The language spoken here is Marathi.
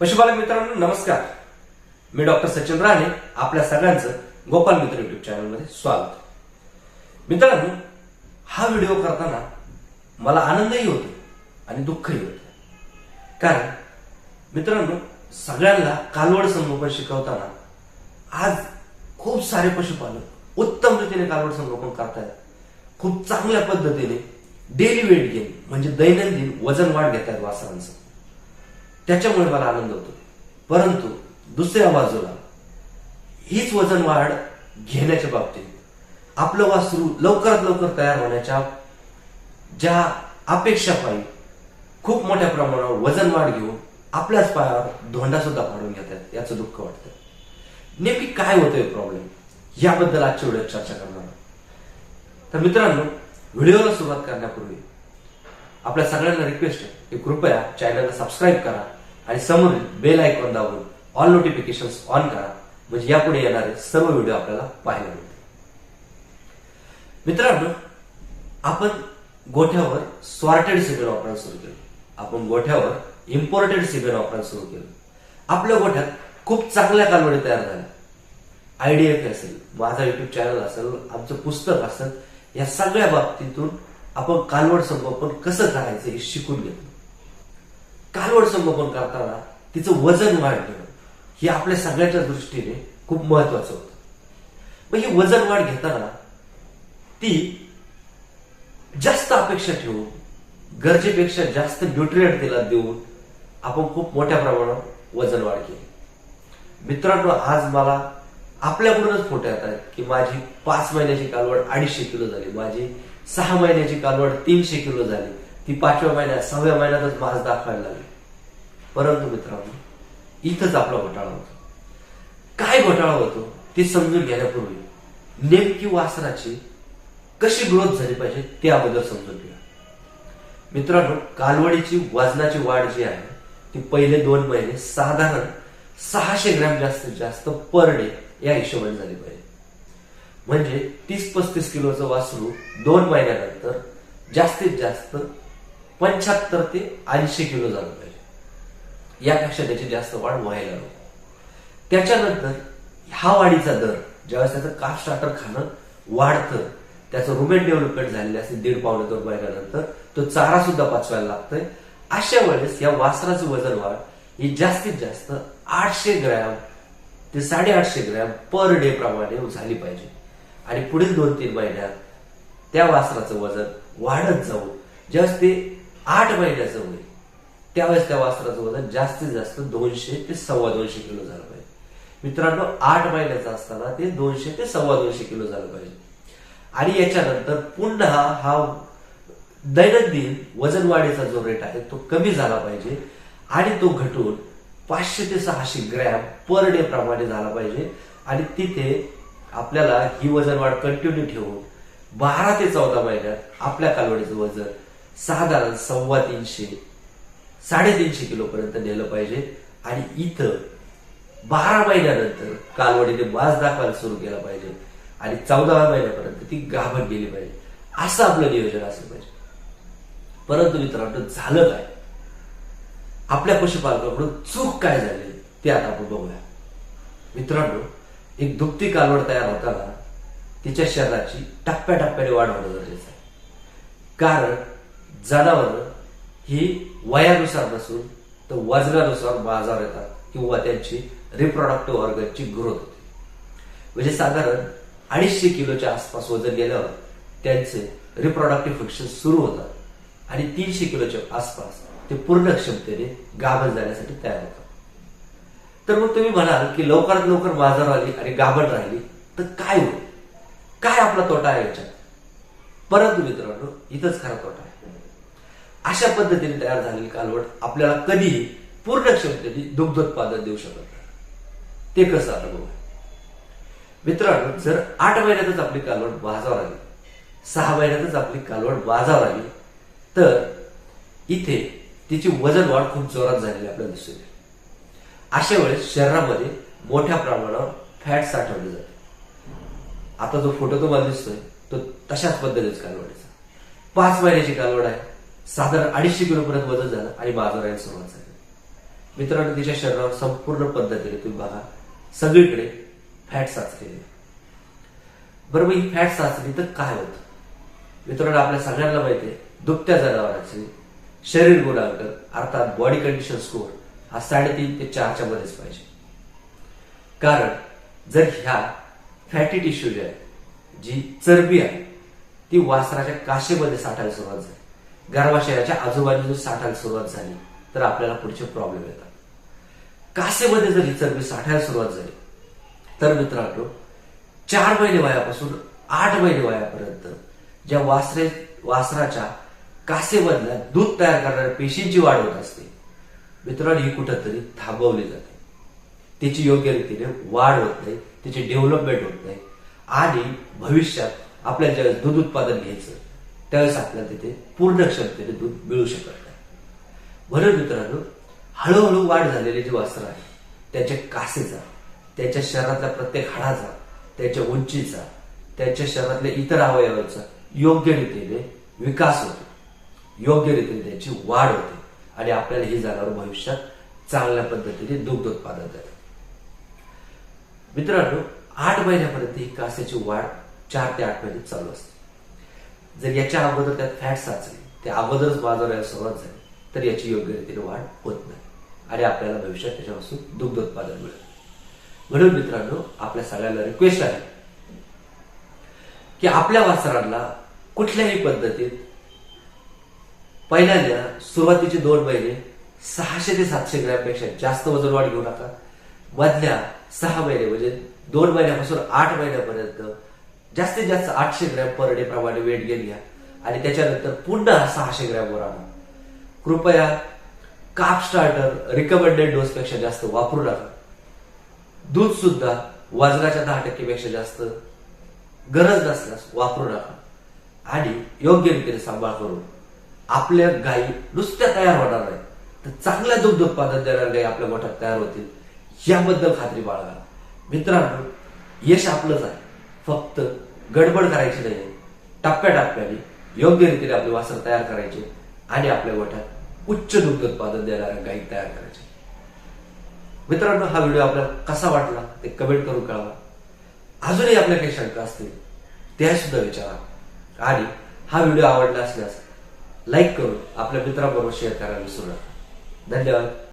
पशुपालक मित्रांनो नमस्कार. मी डॉक्टर सचिन राणे आपल्या सगळ्यांचं गोपाल मित्र युट्यूब चॅनलमध्ये स्वागत. मित्रांनो हा व्हिडिओ करताना मला आनंदही होतो आणि दुःखही होतं. कारण मित्रांनो सगळ्यांना कालवड संगोपन शिकवताना आज खूप सारे पशुपालक उत्तम रीतीने कालवड संगोपन करतायत. खूप चांगल्या पद्धतीने डेली वेट गेन म्हणजे दैनंदिन वजन वाढ घेतात आहेत वासरांचं. त्याच्यामुळे मला आनंद होतो. परंतु दुसऱ्या बाजूला हीच वजन वाढ घेण्याच्या बाबतीत आपलं वासरू लवकरात लवकर तयार होण्याच्या ज्या अपेक्षा पायी खूप मोठ्या प्रमाणावर वजन वाढ घेऊन आपल्याच पायावर धोंडा सुद्धा पाडून घेतात याचं दुःख वाटतं. नेमकी काय होतंय प्रॉब्लेम याबद्दल आजच्या व्हिडिओत चर्चा करणार आहोत. तर मित्रांनो व्हिडिओला सुरुवात करण्यापूर्वी आपल्या सगळ्यांना रिक्वेस्ट आहे की कृपया चॅनलला सबस्क्राईब करा आणि समोरील बेल आयकॉन दाबून ऑल नोटिफिकेशन ऑन करा. म्हणजे यापुढे येणारे सर्व व्हिडिओ आपल्याला पाहायला मिळतील. मित्रांनो आपण गोठ्यावर सॉर्टेड सिमेंट वापरायला सुरू केलं. आपण गोठ्यावर इम्पोर्टेड सिमेंट वापरायला सुरू केलं. आपल्या गोठ्यात खूप चांगल्या कालवडी तयार झाल्या. आयडीएफ असेल माझा युट्यूब चॅनल असेल आमचं पुस्तक असेल या सगळ्या बाबतीतून आपण कालवड संगोपन कसं करायचं हे शिकून घेतो कालवड संगोपन करताना तिचं वजन वाढलं. हे आपल्या सगळ्याच्या दृष्टीने खूप महत्वाचं होतं. मग ही वजन वाढ घेताना ती जास्त अपेक्षा ठेवून गरजेपेक्षा जास्त न्यूट्रिएंट तिला देऊन आपण खूप मोठ्या प्रमाणात वजन वाढ केली. मित्रांनो आज मला आपल्याकडूनच फोटो येत आहेत की माझी पाच महिन्याची कालवड अडीचशे किलो झाली माझी सहा महिन्याची कालवड तीनशे किलो झाली. ती पाचव्या महिन्यात सहाव्या महिन्यातच मास दाखवायला लागली. परंतु मित्रांनो इथंच आपला घोटाळा होतो. काय घोटाळा होतो? ते समजून घेण्यापूर्वी नेमकी वासराची कशी ग्रोथ झाली पाहिजे ते अगोदर समजून घ्या. मित्रांनो कालवडीची वजनाची वाढ जी आहे ती पहिले दोन महिने साधारण सहाशे ग्रॅम जास्तीत जास्त पर डे या हिशोबाने झाली पाहिजे. म्हणजे तीस पस्तीस किलोचं वासरू दोन महिन्यानंतर जास्तीत जास्त पंच्याहत्तर ते ऐंशी किलो झालं पाहिजे. यापेक्षा त्याची जास्त वाढ व्हायला नको. त्याच्यानंतर हा वाढीचा दर ज्यावेळेस त्याचं काफ स्टार्टर खाणं वाढतं त्याचं रुमेन डेव्हलपमेंट झालेलं असते दीड पावणे दोन महिन्यानंतर तो चारा सुद्धा पाचवायला लागतोय. अशा वेळेस या वासराचं वजन वाढ ही जास्तीत जास्त आठशे ग्रॅम ते साडेआठशे ग्रॅम पर डे प्रमाणे झाली पाहिजे. आणि पुढील दोन तीन महिन्यात त्या वासराचं वजन वाढत जाऊन ज्यावेळेस ते आठ महिन्याचं होईल त्यावेळेस त्या वास्त्राचं वजन जास्तीत जास्त दोनशे ते सव्वा दोनशे किलो झालं पाहिजे. मित्रांनो आठ महिन्याचं असताना ते दोनशे ते सव्वा दोनशे किलो झालं पाहिजे. आणि याच्यानंतर पुन्हा हा दैनंदिन वजन वाढीचा जो रेट आहे तो कमी झाला पाहिजे. आणि तो घटून पाचशे ते सहाशे ग्रॅम पर डे प्रमाणे झाला पाहिजे. आणि तिथे आपल्याला ही वजन वाढ कंटिन्यू ठेवून बारा ते चौदा महिन्यात आपल्या कालवडीचं वजन साधारण सव्वा तीनशे साडेतीनशे किलो पर्यंत नेलं पाहिजे. आणि इथं बारा महिन्यानंतर कालवडीने मास दाखवायला सुरू केला पाहिजे. आणि चौदाव्या महिन्यापर्यंत ती गाभण गेली पाहिजे. असं आपलं नियोजन असलं पाहिजे. परंतु मित्रांनो झालं काय? आपल्या पशुपालकाकडून चूक काय झाली ते आता आपण बघूया. मित्रांनो एक दुभती कालवड तयार होताना तिच्या शरीराची टप्प्याटप्प्याने वाढ होणं गरजेचं आहे. कारण जनावर ही वयानुसार नसून तर वजनानुसार बाजार येतात किंवा त्यांची रिप्रोडक्टिव्ह ऑर्गनची ग्रोथ होते. म्हणजे साधारण अडीचशे किलोच्या आसपास वजन गेल्यावर त्यांचे रिप्रोडक्टिव्ह फंक्शन सुरू होतात आणि तीनशे किलोच्या आसपास ते पूर्ण क्षमतेने गाभण जाण्यासाठी तयार होतात. तर मग तुम्ही म्हणाल की लवकरात लवकर बाजार आली आणि गाभण राहिली तर काय होईल? काय आपला तोटा आहे याच्यात? परंतु मित्रांनो इथंच खरा तोटा आहे. अशा पद्धतीने तयार झालेली कालवड आपल्याला कधीही पूर्ण क्षमतेने दुग्धोत्पादन देऊ शकत नाही. ते कसं आता बघू मित्रांनो जर आठ महिन्यातच आपली कालवड बाजावर आली सहा महिन्यातच आपली कालवड बाजावर आली तर इथे तिची वजन वाढ खूप जोरात झालेली आपल्याला दिसून येईल. अशा वेळेस शरीरामध्ये मोठ्या प्रमाणावर फॅट साठवले जाते. आता जो फोटो तुम्हाला दिसतोय तो तशाच पद्धतीच कालवडीचा. पाच महिन्याची कालवड आहे. साधारण अडीचशे किलोपर्यंत वजन झालं आणि बाजार यायला सुरुवात झाली. मित्रांनो तिच्या शरीरावर संपूर्ण पद्धतीने तुम्ही बघा. सगळीकडे फॅट साचलेली. आहे. बरोबर ही फॅट साचली तर काय होतं? मित्रांनो आपल्या सगळ्यांना माहिती आहे दुभत्या जनावरांचे शरीर गुणांक अर्थात बॉडी कंडिशन स्कोअर हा साडेतीन ते चारच्या मध्येच पाहिजे. कारण जर ह्या फॅटी टिश्यू जी आहे जी चरबी आहे ती वासराच्या काशेमध्ये साठायला सुरुवात झाली. गर्भाशयाच्या आजूबाजूला साठायला सुरुवात झाली तर आपल्याला पुढचे प्रॉब्लेम येतात. कासेमध्ये जर ही चरबी साठायला सुरुवात झाली तर मित्रांनो चार महिने वयापासून आठ महिने वयापर्यंत ज्या वासरे वासराच्या कासेमधल्या दूध तयार करणाऱ्या पेशींची वाढ होत असते मित्रांनो ही कुठंतरी थांबवली जाते. तिची योग्य रीतीने वाढ होत नाही तिची डेव्हलपमेंट होत नाही. आणि भविष्यात आपल्याला ज्यावेळेस दूध उत्पादन घ्यायचं त्यावेळेस आपल्याला तिथे पूर्ण क्षमतेने दूध मिळू शकत नाही. म्हणून मित्रांनो हळूहळू वाढ झालेली जी वस्त्र आहे त्याच्या कासेचा त्याच्या शरीरातल्या प्रत्येक हाडाचा त्याच्या उंचीचा त्याच्या शरीरातल्या इतर अवयवांचा योग्य रीतीने विकास होतो. योग्य रीतीने त्याची वाढ होते. आणि आपल्याला ही जनावर भविष्यात चांगल्या पद्धतीने दुग्ध उत्पादन देते मित्रांनो आठ महिन्यापर्यंत ही कासेची वाढ चार ते आठ महिने चालू असते. जर याच्या अगोदर त्यात फॅट साचले ते अगोदरच वाजवायला सुरुवात झाली तर याची योग्य रीतीने वाढ होत नाही. आणि आपल्याला भविष्यात त्याच्यापासून दुग्ध उत्पादन मिळेल. म्हणून मित्रांनो आपल्या सगळ्यांना रिक्वेस्ट आहे की आपल्या वासरांना कुठल्याही पद्धतीत पहिल्यांदा सुरुवातीचे दोन महिने सहाशे ते सातशे ग्रॅमपेक्षा जास्त वजन वाढ घेऊ नका. मधल्या सहा महिने म्हणजे दोन महिन्यापासून आठ महिन्यापर्यंत जास्तीत जास्त आठशे ग्रॅम पर डे प्रमाणे वेट गेन घ्या. आणि त्याच्यानंतर पुन्हा सहाशे ग्रॅम वर आणा. कृपया काप स्टार्टर रिकमेंडेड डोस पेक्षा जास्त वापरू नका. दूध सुद्धा वजनाच्या दहा टक्केपेक्षा जास्त गरज नसल्यास वापरू नका. आणि योग्य रीतीने सांभाळ करून आपल्या गायी नुसत्या तयार होणार नाही तर चांगल्या दुग्ध उत्पादन देणाऱ्या गायी आपल्या मोठ्यात तयार होतील याबद्दल खात्री बाळगा. मित्रांनो यश आपलंच आहे. फक्त गडबड करायची नाही. टप्प्याटप्प्याने योग्य रीतीने आपले वासर तयार करायचे आणि आपल्या गोठ्यात उच्च दुग्ध उत्पादन देणाऱ्या गायी तयार करायचे. मित्रांनो हा व्हिडिओ आपल्याला कसा वाटला ते कमेंट करून कळवा. अजूनही आपल्या काही शंका असतील त्या सुद्धा विचारा. आणि हा व्हिडिओ आवडला असल्यास लाईक करून आपल्या मित्राबरोबर शेअर करायला विसरू नका. धन्यवाद.